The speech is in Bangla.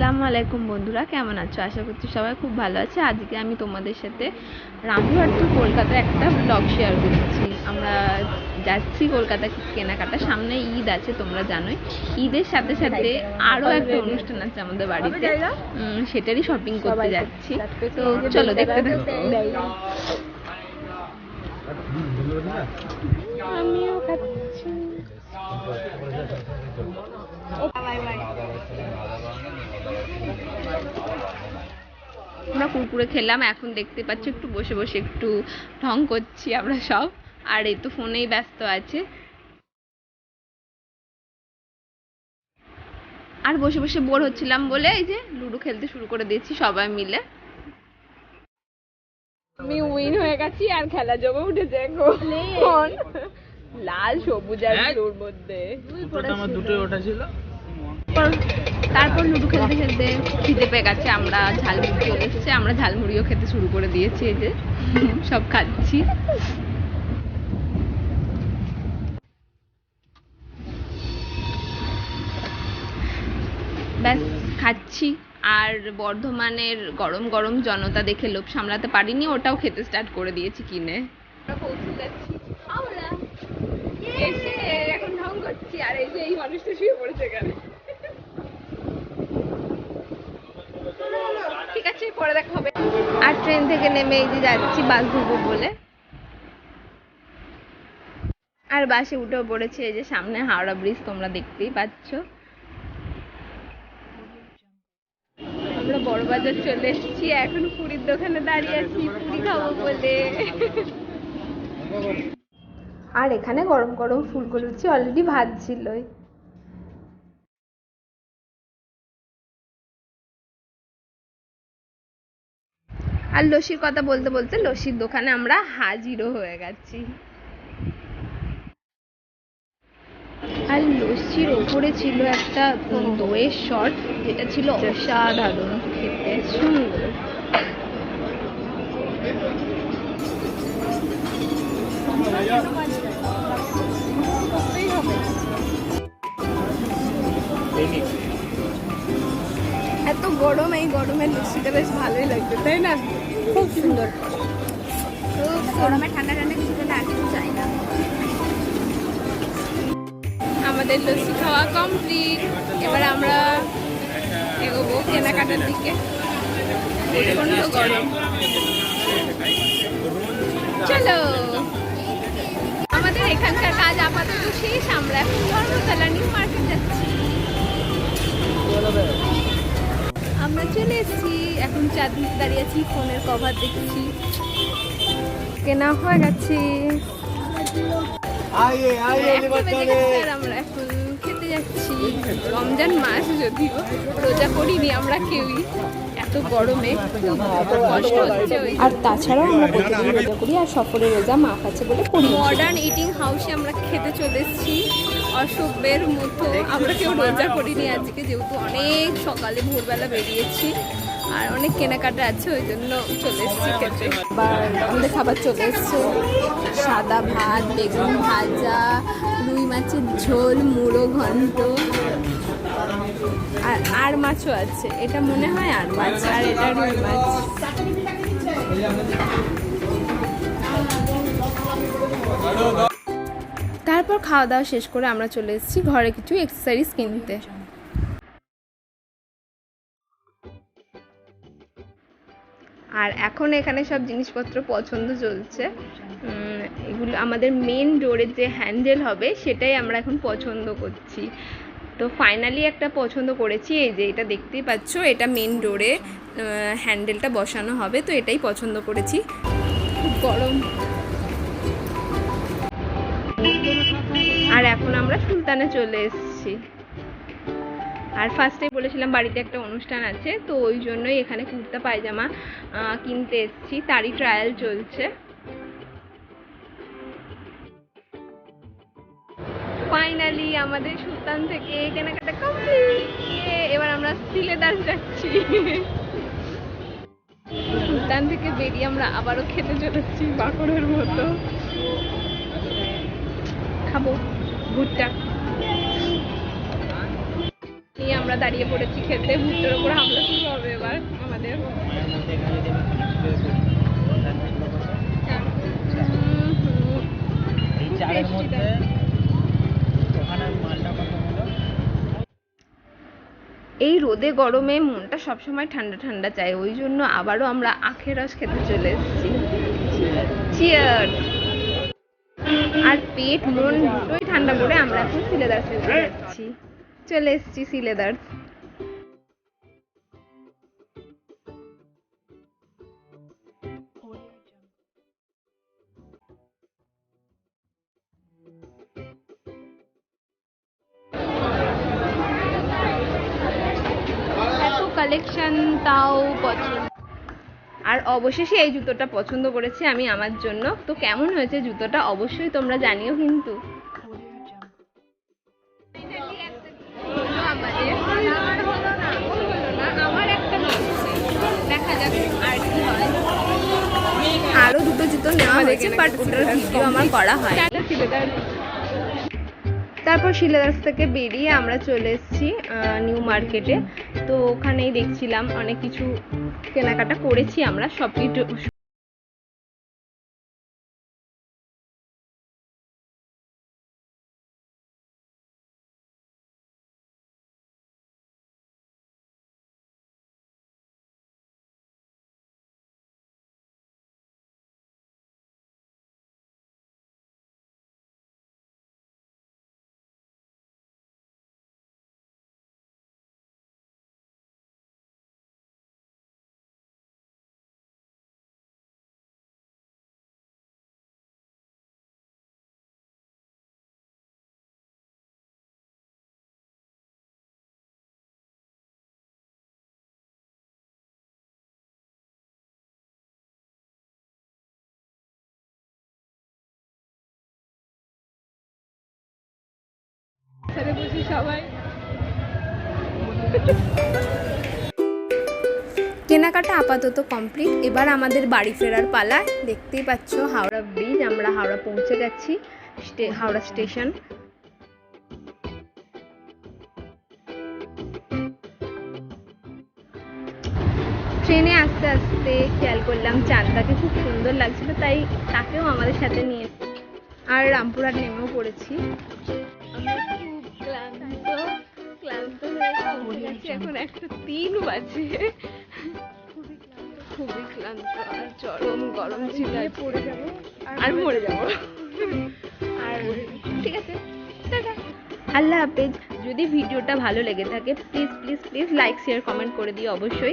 আসসালামু আলাইকুম বন্ধুরা কেমন আছো? আশা করছি সবাই খুব ভালো আছে। আজকে আমি তোমাদের সাথে রামপুরহাট টু কলকাতার একটা ব্লগ শেয়ার করছি। আমরা যাচ্ছি কলকাতা কেনাকাটা। সামনে ঈদ আছে তোমরা জানোই। ঈদের সাথে সাথে আরও একটা অনুষ্ঠান আছে আমাদের বাড়িতে। সেটারই শপিং করতে যাচ্ছি। তো চলো দেখতে থাকো। আমিও খাচ্ছি। আমরা কুরকুরে খেলাম এখন দেখতে পাচ্ছ একটু বসে বসে একটু ঢং করছি আমরা সব। আর এই তো ফোনেই ব্যস্ত আছে। আর বসে বসে বোর হচ্ছিলাম বলে এই যে লুডো খেলতে শুরু করে দিয়েছি সবাই মিলে। আমি উইন হয়ে গেছি আর খেলা জমে উঠেছে এখন। লাল সবুজ আর ব্লুর মধ্যে। দুটোই ওটা ছিল। তারপর লুডো খেলতে খেলতে খিদে পেয়ে গেছে, আমরা ঝালমুড়ি চলে এসেছে, আমরা ঝালমুড়িও খেতে শুরু করে দিয়েছি, এই যে সব খাচ্ছি। ব্যাস, খাচ্ছি, আর বর্ধমানের গরম গরম জনতা দেখে লোভ সামলাতে পারিনি, ওটাও খেতে স্টার্ট করে দিয়েছি কিনে। এখন ঢং করছি, আর এই যে এই মানুষটা শুয়ে পড়েছে এখানে। ঠিক আছে, পরে দেখা হবে। আর ট্রেন থেকে নেমে এই যে যাচ্ছি বাস ধরবো বলে। আর বাসে উঠেও পড়েছে এই যে সামনে হাওড়া ব্রিজ তোমরা দেখতেই পাচ্ছ। আমরা বড়বাজার চলে এসেছি, এখন পুরীর দোকানে দাঁড়িয়ে আছি, পুরি খাব বলে। আর এখানে গরম গরম ফুলকো লুচি অলরেডি ভাজছিলই আর লস্যির কথা বলতে বলতে লস্যির দোকানে আমরা হাজিরও হয়ে গেছি। আর লস্যির ওপরে ছিল একটা দইয়ের শট যেটা ছিল অসাধারণ খেতে। সুন্দর। এত গরম, এই গরমে লস্যিটা বেশ ভালোই লাগবে, তাই না? খুব সুন্দর। খুব গরমে ঠান্ডা ঠান্ডা কিছু খেলে আর চাই না। আমাদের লস্যি খাওয়া কমপ্লিট। এবার আমরা এগোবো কেনাকাটার দিকে। গরম। চলো। আমাদের এখানকার কাজ আপাতত শেষ, আমরা এখন ধর্মতলা নিউ মার্কেট যাচ্ছি। আমরা চলে এসেছি। এখন চাঁদনিতে দাঁড়িয়ে আছি ফোনের কভার দেখছি। কেনা হয়ে গেছে। আমরা এখন খেতে যাচ্ছি। রমজান মাস যদিও রোজা করিনি আমরা কেউই। এত গরমে কষ্ট হচ্ছে ওই। আর তাছাড়াও আমরা প্রতিদিন রোজা করি আর সফরে রোজা মাফ আছে বলে মডার্ন ইটিং হাউসে আমরা খেতে চলে এসেছি। অসভ্যের মতো আমরা কেউ রোজা করিনি আজকে, যেহেতু অনেক সকালে ভোরবেলা বেরিয়েছি আর অনেক কেনাকাটা আছে, ওই জন্য চলে এসেছি খেতে আমাদের খাবার চলে এসছে, সাদা ভাত, বেগুন ভাজা, রুই মাছের ঝোল, মুড়ো ঘন্ট আর আর মাছও আছে। এটা মনে হয় আর মাছ, আর এটা রুই মাছ। তারপর খাওয়া দাওয়া শেষ করে আমরা চলে এসেছি ঘরে কিছু এক্সারসাইজ কিনতে। আর এখন এখানে সব জিনিসপত্র পছন্দ চলছে। এগুলো আমাদের মেন ডোরের যে হ্যান্ডেল হবে, সেটাই আমরা এখন পছন্দ করছি। তো ফাইনালি একটা পছন্দ করেছি, এই যে এটা দেখতেই পাচ্ছ, এটা মেন ডোরে হ্যান্ডেলটা বসানো হবে, তো এটাই পছন্দ করেছি। খুব গরম। এখন আমরা সুলতানে চলে এসেছি। আর ফার্স্টে বলেছিলাম বাড়িতে একটা অনুষ্ঠান আছে, তো ওই জন্যই এখানে কুর্তা, পায়জামা কিনতে এসেছি। তারই ট্রায়াল চলছে। ফাইনালি আমাদের সুলতান থেকে কেনাকাটা কমপ্লিট এবার আমরা সিলেদার যাচ্ছি। সুলতান থেকে বেরিয়ে আমরা আবারও খেতে চলেছি বাকরের মতো। খাব। ভুট্টা। নিয়ে আমরা দাঁড়িয়ে পড়েছি খেতে, ভুট্টার উপর হামলা শুরু হবে এবার আমাদের। এই রোদে গরমে মনটা সবসময় ঠান্ডা ঠান্ডা চায়, ওই জন্য আবারও আমরা আখের রস খেতে চলে এসেছি। চিয়ার আর পেট মন দুটোই ঠান্ডা করে আমরা এখন সিলেদার্সে উঠে যাচ্ছি। চলে এসেছি সিলেদার্স এত কালেকশন তাও পছন্দ। আর অবশেষে এই জুতোটা পছন্দ করেছি আমি আমার জন্য। তো কেমন হয়েছে জুতোটা? অবশ্যই তোমরা জানিও কিন্তু। আর হয় দুটো জুতো নেওয়া হয়েছে বাট ওটার ভিডিও আমার করা হয়। তারপর শিলাদাস থেকে বেরিয়ে আমরা চলে এসেছি নিউ মার্কেটে তো ওখানেই দেখছিলাম অনেক কিছু কেনাকাটা করেছি আমরা সব কিছু ছেড়ে বসি সবাই। কেনাকাটা আপাতত কমপ্লিট, এবার আমাদের বাড়ি ফেরার পালা দেখতেই পাচ্ছ হাওড়া ব্রিজ, আমরা হাওড়া পৌঁছে গেছি হাওড়া স্টেশন। ট্রেনে আস্তে আস্তে খেয়াল করলাম চাঁদটাকে খুব সুন্দর লাগছিল, তাই তাকেও আমাদের সাথে নিয়ে আর রামপুরহাট নেমেও পড়েছি। এখন একটা তিন বাজে। খুবই ক্লান্ত আর চরম গরম ছিল। পড়ে যাব। আর মরে যাব। আর ঠিক আছে আল্লাহ হাফেজ। যদি ভিডিওটা ভালো লেগে থাকে please please please like share comment করে দিও অবশ্যই।